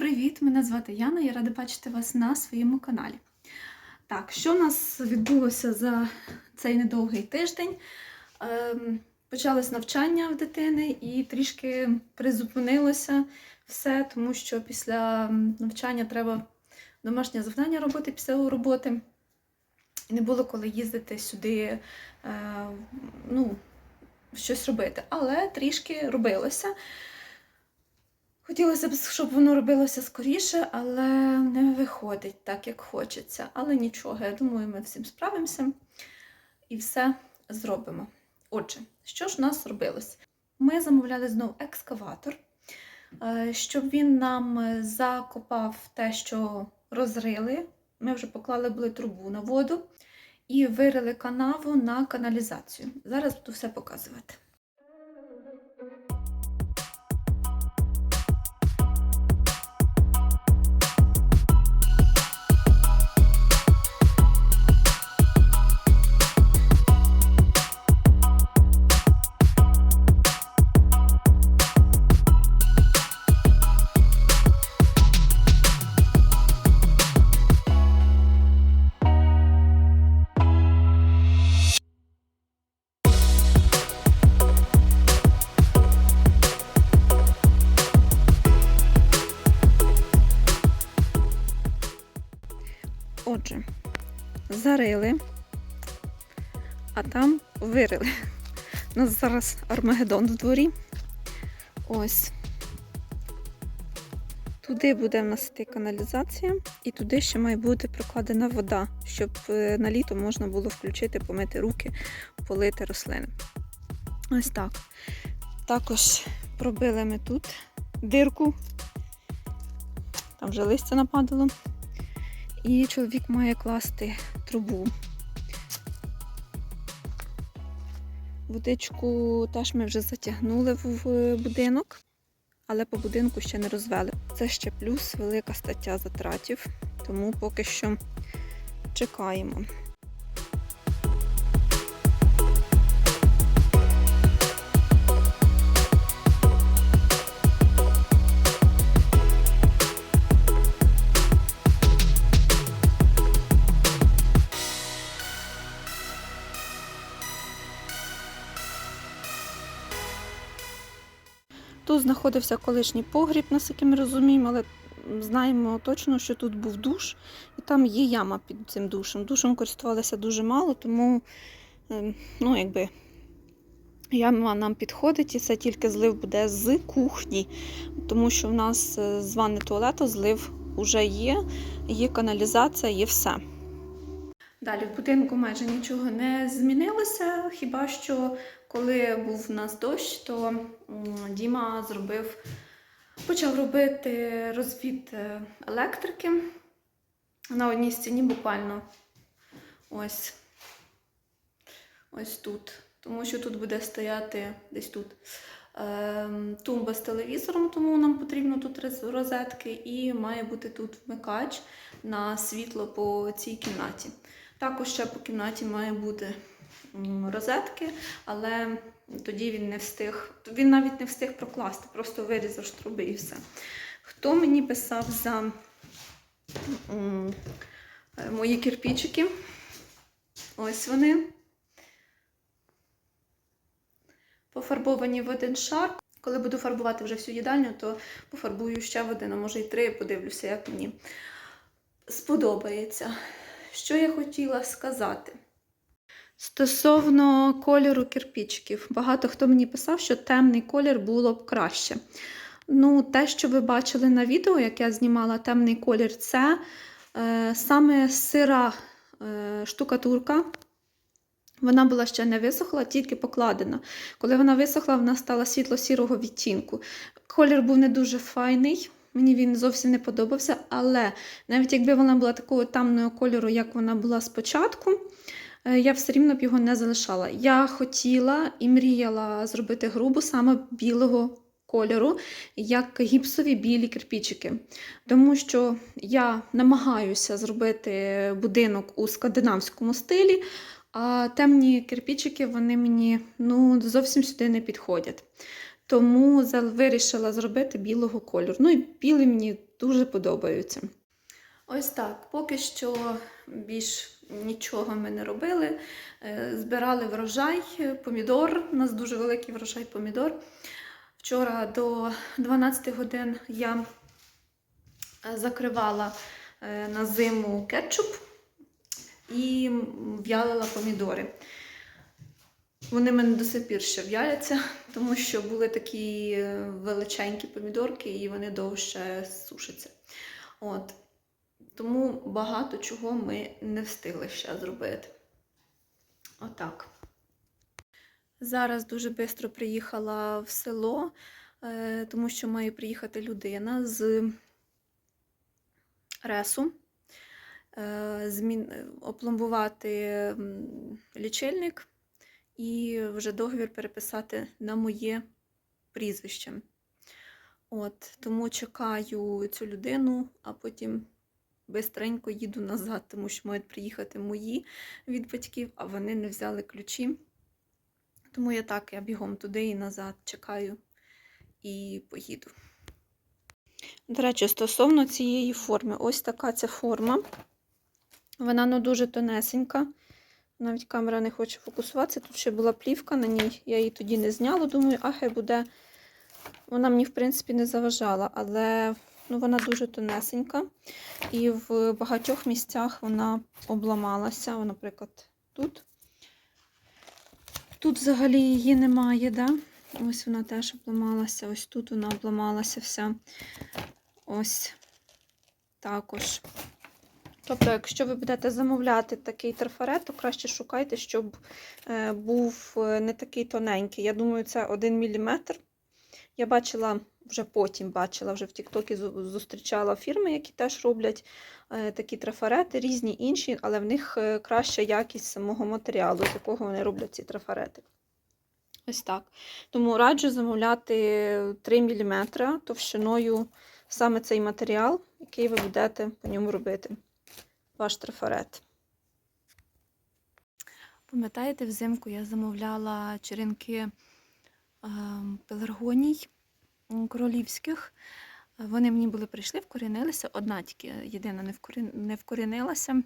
Привіт! Мене звати Яна, я рада бачити вас на своєму каналі. Так, що в нас відбулося за цей недовгий тиждень? Ем, почалось навчання в дитини і трішки призупинилося все, тому що після навчання треба домашнє завдання робити після роботи. І не було коли їздити сюди, е, ну, щось робити. Але трішки робилося. Хотілося б, щоб воно робилося скоріше, але не виходить так, як хочеться. Але нічого, я думаю, ми всім справимося і все зробимо. Отже, що ж у нас робилось? Ми замовляли знову екскаватор, е, щоб він нам закопав те, що розрили. Ми вже поклали були трубу на воду і вирили канаву на каналізацію. Зараз буду все показувати. Отже, зарили, а там вирили. У нас зараз Армагеддон в дворі. Ось. Туди буде в нас йти каналізація, і туди ще має бути прокладена вода, щоб е, на літо можна було включити, помити руки, полити рослини. Ось так. Також пробили ми тут дирку. Там вже листя нападало. І чоловік має класти трубу. Водичку теж ми вже затягнули в будинок, але по будинку ще не розвели. Це ще плюс велика стаття затратів, тому поки що чекаємо. Тут знаходився колишній погріб, наскільки ми розуміємо, але знаємо точно, що тут був душ, і там є яма під цим душем. Душем користувалися дуже мало, тому ем, ну, якби, яма нам підходить, і це тільки злив буде з кухні, тому що в нас е, з ванни туалету злив вже є, є каналізація, є все. Далі в будинку майже нічого не змінилося, хіба що коли був у нас дощ, то Діма зробив, почав робити розвід е, електрики на одній стіні буквально ось, ось тут. Тому що тут буде стояти десь тут ем, тумба з телевізором, тому нам потрібно тут розетки, і має бути тут вмикач на світло по цій кімнаті. Також ще по кімнаті має бути розетки, але тоді він не встиг, він навіть не встиг прокласти, просто вирізав штруби і все. Хто мені писав за е, мої кирпичики? Ось вони. Пофарбовані в один шар. Коли буду фарбувати вже всю їдальню, то пофарбую ще в один, а може й три, подивлюся, як мені сподобається. Що я хотіла сказати? Стосовно кольору кирпичиків, багато хто мені писав, що темний колір було б краще. Ну, те, що ви бачили на відео, як я знімала темний колір, це е, саме сира е, штукатурка. Вона була ще не висохла, тільки покладена. Коли вона висохла, вона стала світло-сірого відтінку. Колір був не дуже файний, мені він зовсім не подобався, але навіть якби вона була такого темного кольору, як вона була спочатку, е, я все рівно б його не залишала. Я хотіла і мріяла зробити грубу саме білого кольору, як гіпсові білі кирпичики. Тому що я намагаюся зробити будинок у скандинавському стилі, а темні кирпичики вони мені ну, зовсім сюди не підходять. Тому вирішила зробити білого кольору. Ну і білий мені дуже подобаються. Ось так. Поки що більш нічого ми не робили. Е, Збирали врожай помідор. У нас дуже великий врожай помідор. Вчора до 12 годин я е, закривала е, на зиму кетчуп і в'ялила помідори. Вони мене до сих пір ще в'яляться, тому що були такі е, величенькі помідорки, і вони довше сушаться. От. Тому багато чого ми не встигли ще зробити. Отак. Зараз дуже швидко приїхала в село, е, тому що має приїхати людина з ресу, е, опломбувати лічильник і вже договір переписати на моє прізвище. От, тому чекаю цю людину, а потім бистренько їду назад, тому що мають приїхати мої від батьків, а вони не взяли ключі. Тому я так, я бігом туди і назад чекаю і поїду. До речі, стосовно цієї форми, ось така ця форма. Вона ну, дуже тонесенька. Навіть камера не хоче фокусуватися. Тут ще була плівка на ній. Я її тоді не зняла. Думаю, а буде. Вона мені, в принципі, не заважала, але ну, вона дуже тонесенька. І в багатьох місцях вона обламалася. Наприклад, тут. Тут взагалі її немає, да? Ось вона теж обламалася. Ось тут вона обламалася вся. Ось також. Тобто, якщо ви будете замовляти такий трафарет, то краще шукайте, щоб е, був е, не такий тоненький. Я думаю, це 1 мм. Я бачила, вже потім бачила, вже в Тіктокі зустрічала фірми, які теж роблять е, такі трафарети, різні інші, але в них краща якість самого матеріалу, з якого вони роблять ці трафарети. Ось так. Тому раджу замовляти 3 мм товщиною саме цей матеріал, який ви будете по ньому робити ваш трафарет. Пам'ятаєте, взимку я замовляла черенки е, пеларгоній королівських. Вони мені були прийшли, вкорінилися. Одна тільки єдина не, вкорінилася.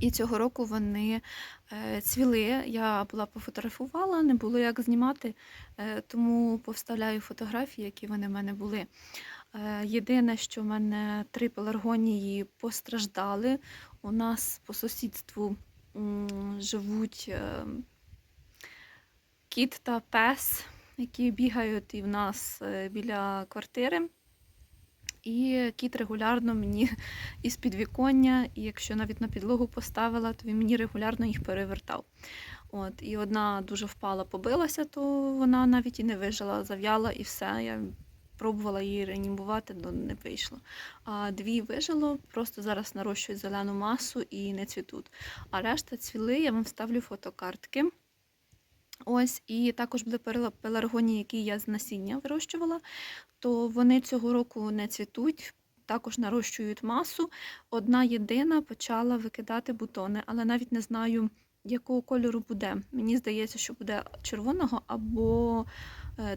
І цього року вони е, цвіли. Я була пофотографувала, не було як знімати, е, тому повставляю фотографії, які вони в мене були. Е, Єдине, що в мене три пеларгонії постраждали. У нас по сусідству живуть е, кіт та пес, які бігають і в нас е, біля квартири. І кіт регулярно мені із підвіконня, і якщо навіть на підлогу поставила, то він мені регулярно їх перевертав. От, і одна дуже впала, побилася, то вона навіть і не вижила, зав'яла і все. Я пробувала її реанімувати, але не вийшло. А дві вижило, просто зараз нарощують зелену масу і не цвітуть. А решта цвіли, я вам вставлю фотокартки. Ось, і також були пеларгонії, які я з насіння вирощувала, то вони цього року не цвітуть, також нарощують масу. Одна єдина почала викидати бутони, але навіть не знаю, якого кольору буде. Мені здається, що буде червоного або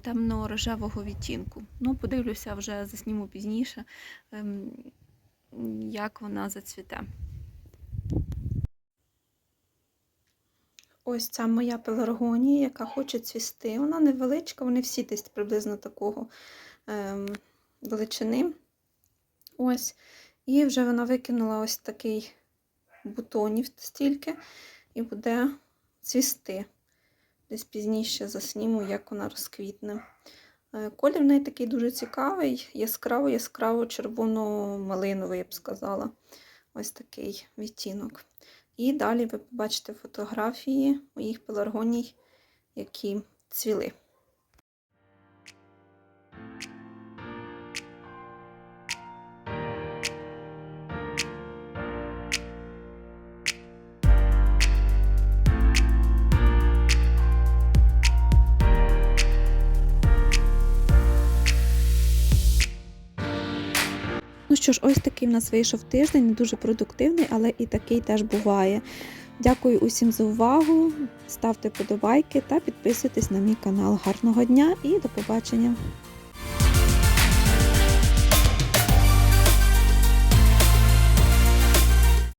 темно-рожевого відтінку. Ну, подивлюся, вже засніму пізніше, ем, як вона зацвіте. Ось ця моя пеларгонія, яка хоче цвісти. Вона невеличка, вони всі десь приблизно такого ем, величини. Ось. І вже вона викинула ось такий бутонів стільки, і буде цвісти. Десь пізніше засніму, як вона розквітне. Е, Колір в неї такий дуже цікавий, яскраво, яскраво червоно-малиновий, я б сказала. Ось такий відтінок. І далі ви побачите фотографії моїх пеларгоній, які цвіли. Ну що ж, ось такий в нас вийшов тиждень, дуже продуктивний, але і такий теж буває. Дякую усім за увагу. Ставте подобайки та підписуйтесь на мій канал. Гарного дня і до побачення!